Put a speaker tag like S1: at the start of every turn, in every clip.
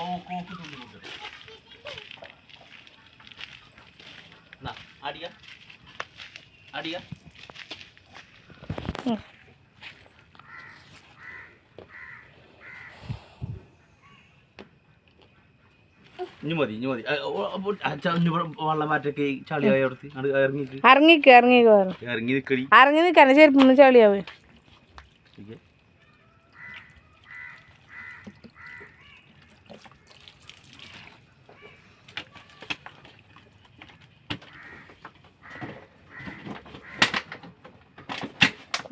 S1: Coke തുള്ളി എന്നാ, അടിയ അടിയ ഇനി മതി ഇനി മതി വെള്ളം മാറ്റൊക്കെ ചളിയായി
S2: ഇറങ്ങി
S1: ഇറങ്ങി നിക്കടി.
S2: ഇറങ്ങി നിൽക്കാൻ ചെരുപ്പൊന്നും ചളിയാവ്.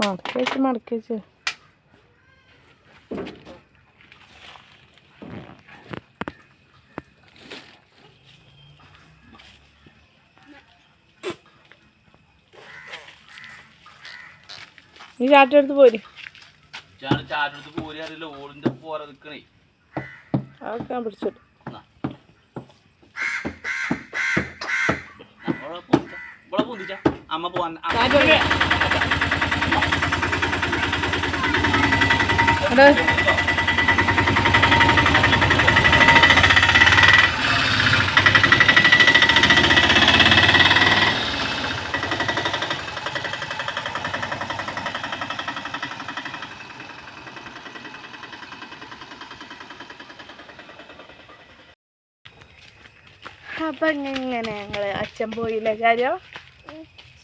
S2: മടക്കി വെച്ച് മടക്കി വെച്ച്. നീ ചാറ്റെടുത്ത് പോരി.
S1: ചാറ്റെടുത്ത് പോരി അറിയില്ല. ഓടിന്റെ പോര നിക്കണേ.
S2: അതൊക്കെ ഞാൻ പിടിച്ചിട്ട്.
S1: അമ്മ പോവാൻ അമ്മ-
S2: എടാ അപ്പം ഇങ്ങനെ ഞങ്ങൾ അച്ഛൻ പോയില്ല കാര്യം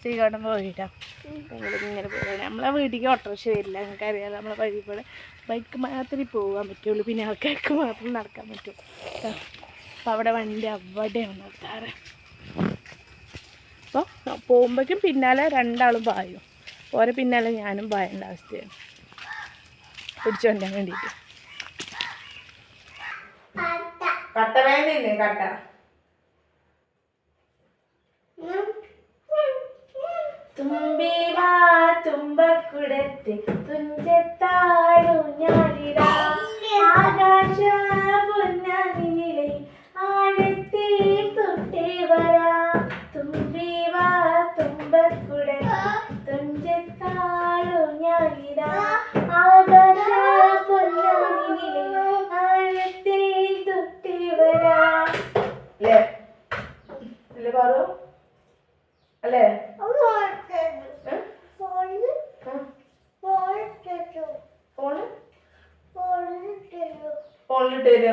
S2: ശ്രീകണ്ഠൻ പോയിട്ടാ? ഇങ്ങനെ പോകണം നമ്മളെ വീട്ടിലേക്ക് ഓട്ടോറിക്ഷ വരില്ല. നിങ്ങൾക്ക് അറിയാലോ നമ്മളെ വഴി കൂടെ ബൈക്ക് മാത്രമേ പോകാൻ പറ്റുള്ളൂ. പിന്നെ ആൾക്കാർക്ക് മാത്രം നടക്കാൻ പറ്റും. അപ്പം അവിടെ വണ്ടി അവിടെയാണ് നിർത്താറ്. അപ്പോൾ പോകുമ്പോഴേക്കും പിന്നാലെ രണ്ടാളും പായും. ഓരെ പിന്നാലെ ഞാനും പായേണ്ട അവസ്ഥയാണ്. പിടിച്ചു കൊണ്ടാൻ വേണ്ടിയിട്ട്. കട്ട വേണ്ടിയില്ലേ കട്ട. തുമ്പിവാ തുമ്പക്കുടത്തെ തുഞ്ചത്താഴു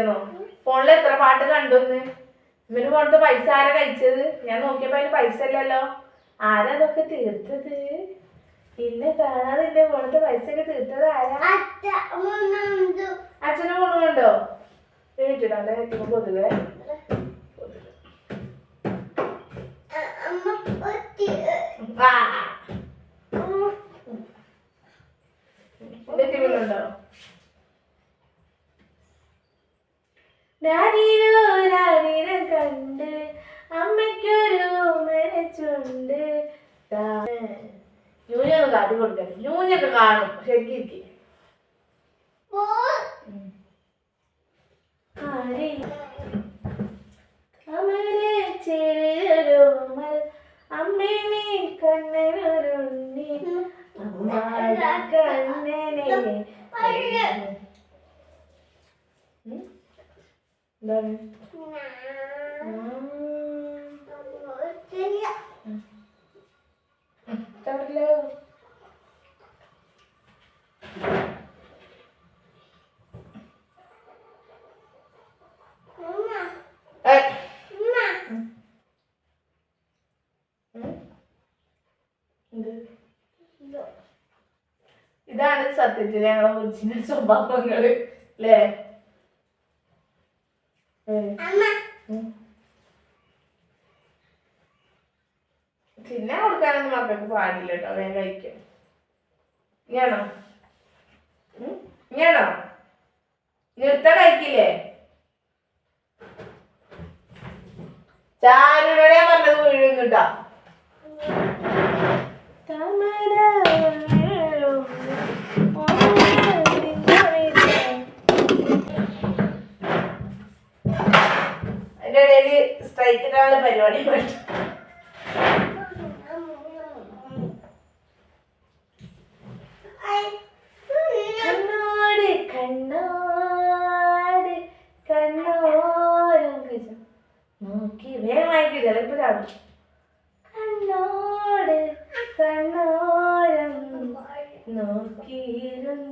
S2: ഫോണിലിട്ട് ഫോണിൽ എത്ര പാട്ട് കണ്ടുന്ന്? ഇവർ പോണത്തെ പൈസ ആരാ കഴിച്ചത്? ഞാൻ നോക്കിയപ്പോ അതിന് പൈസ ഇല്ലല്ലോ. ആരാ അതൊക്കെ തീർത്തത്? പിന്നെ കാണാതെ എന്റെ പോണത്തെ പൈസ ഒക്കെ തീർത്തത് ആരാ? അച്ഛനെ കൊണ്ടുണ്ടോ കേട്ടിട്ടോ ഏറ്റവും പൊതുവെ. ന്യൂനൊന്ന് കാട്ടി കൊടുക്കട്ടെ ഞൂഞ്ഞൊക്കെ കാണും ശരിക്കും കമലെ ചെറിയൊരോമൽ അമ്മേനെ കണ്ണനൊരുണ്ണി അമ്മാടി കണ്ണനെ ഉം? എന്താണ് തവറിലോ ഏയ്. ഇതാണ് സത്യത്തിൽ ഞങ്ങളെ ഒറിജിനൽ സ്വഭാവങ്ങൾ അല്ലേ പിന്നെ കൊടുക്കാനൊന്നും മക്കൾക്ക് പാടില്ല കേട്ടോ വേഗം കഴിക്കും. ഇങ്ങനോ ഇങ്ങനോ നിർത്ത കഴിക്കില്ലേ? ചാരുടെ പറഞ്ഞത് വീഴുന്നുട്ടാ അതിന്റെ കഴിച്ചിട്ടാണ് പരിപാടി പോയിട്ട് കണ്ണോട് കണ്ണോട് കണ്ണോരം നോക്കി വേഗം വാങ്ങിക്കും ചിലപ്പോഴാണ് കണ്ണോട് കണ്ണോരം. നോക്കിയിരുന്നു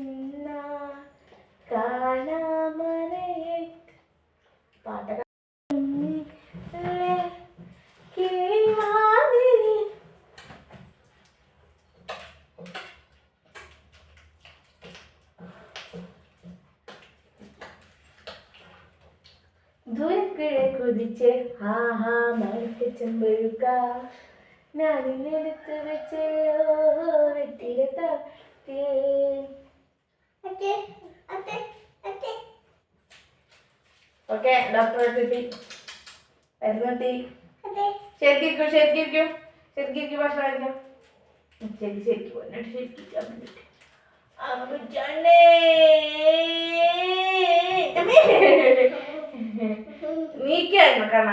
S2: കുതിച്ച് ഹാ ഹാ മഴക്ക് ചെമ്പഴുക്ക ഞാനിന്നെടുത്ത് വെച്ച് വെട്ടിലെ തട്ടേ. ഓക്കെ ഡോക്ടറെ കിട്ടി മരുന്ന് കിട്ടി ശരിക്കും ശരിക്കും ശരിക്കും ഭക്ഷണം കഴിക്കാം. ശരി ശരിക്കും എന്നിട്ട് ശരിക്കും വേണ്ടിട്ട്. അമ്മച്ചേ നീക്കായിരുന്നു കണ്ണ.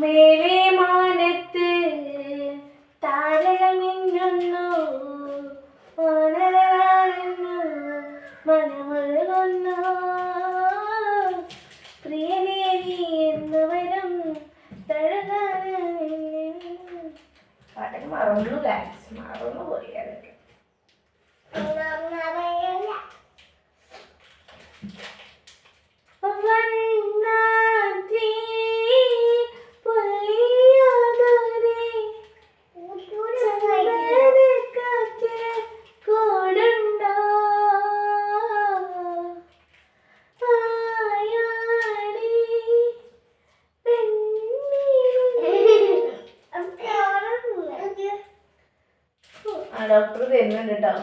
S2: മേലെ മാനത്ത് താരകൾ മിന്നുന്നു മനമൊഴുകുന്നു പ്രിയനേ നീ എന്ന് വരും തഴുകാനും പാട്ടൊക്കെ മറന്നു ലാക്സ് മറന്നു പോയി. അതൊക്കെ. ആ ഡോക്ടർ തരുന്നുണ്ട് കേട്ടോ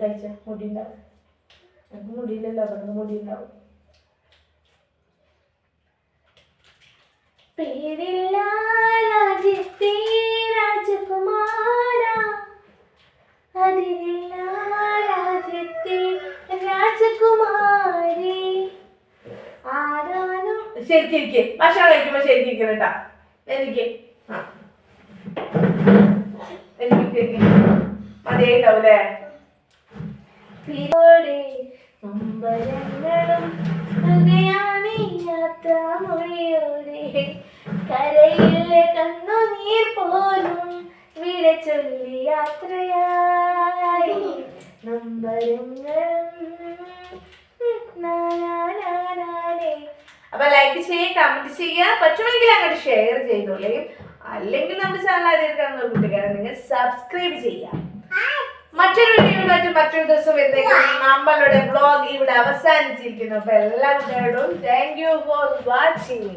S2: കഴിച്ച മുടി ഉണ്ടാവും നമുക്ക് മുടിയില്ലല്ലോ അവിടെ മുടി ഉണ്ടാവും പേരില്ല രാജ്യത്തെ രാജകുമാര. അതിരില്ല രാജ്യത്തെ രാജകുമാരി. ആരാനും ശരിക്കിരിക്കെ ഭക്ഷണം കഴിക്കുമ്പോ ശരിക്കിരിക്കണം കേട്ടാ. എനിക്ക്. ആ. എനിക്ക് മതിയായിട്ടാവൂലേ കരയിലെ പോലും വിട. അപ്പൊ ലൈക്ക് ചെയ്യുക കമന്റ് ചെയ്യുക പറ്റുമെങ്കിൽ അങ്ങോട്ട് ഷെയർ ചെയ്തോളേ. അല്ലെങ്കിൽ നമ്മുടെ ചാനൽ ആദ്യം കാണുന്ന നിങ്ങൾ സബ്സ്ക്രൈബ് ചെയ്യാം മറ്റൊരു വീഡിയോയിലായിട്ട് മറ്റൊരു ദിവസം എന്തെങ്കിലും നമ്മളുടെ ബ്ലോഗ് ഇവിടെ അവസാനിച്ചിരിക്കുന്നു. അപ്പൊ എല്ലാ കുട്ടികളോടും താങ്ക് യു ഫോർ വാച്ചിങ്